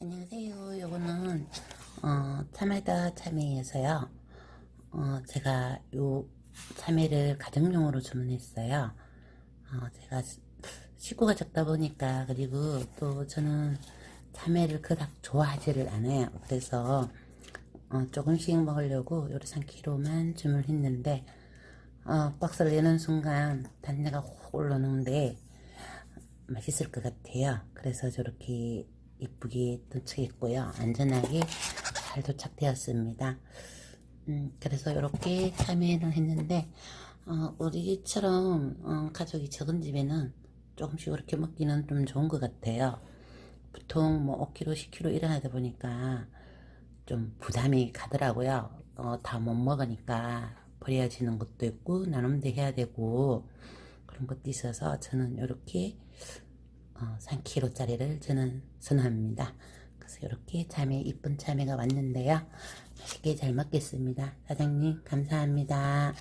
안녕하세요. 요거는 어, 참외다 참외에서요. 어, 제가 요 참외를 가정용으로 주문했어요. 어, 제가 시- 식구가 적다 보니까 그리고 또 저는 참외를 그닥 좋아하지를 않아요. 그래서 어, 조금씩 먹으려고 요리 3kg만 주문했는데 어, 박스를 여는 순간 단내가 확 올라오는데 맛있을 것 같아요. 그래서 저렇게 이쁘게 도착했고요. 안전하게 잘 도착되었습니다. 음, 그래서 이렇게 참여를 했는데, 어, 우리처럼 어, 가족이 적은 집에는 조금씩 이렇게 먹기는 좀 좋은 것 같아요. 보통 뭐 5kg, 10kg 일어나다 보니까 좀 부담이 가더라고요. 어, 다 못 먹으니까 버려지는 것도 있고, 나눔도 해야 되고, 그런 것도 있어서 저는 이렇게 어, 3kg짜리를 저는 선호합니다. 그래서 이렇게 참외, 이쁜 참외가 왔는데요. 맛있게 잘 먹겠습니다. 사장님, 감사합니다.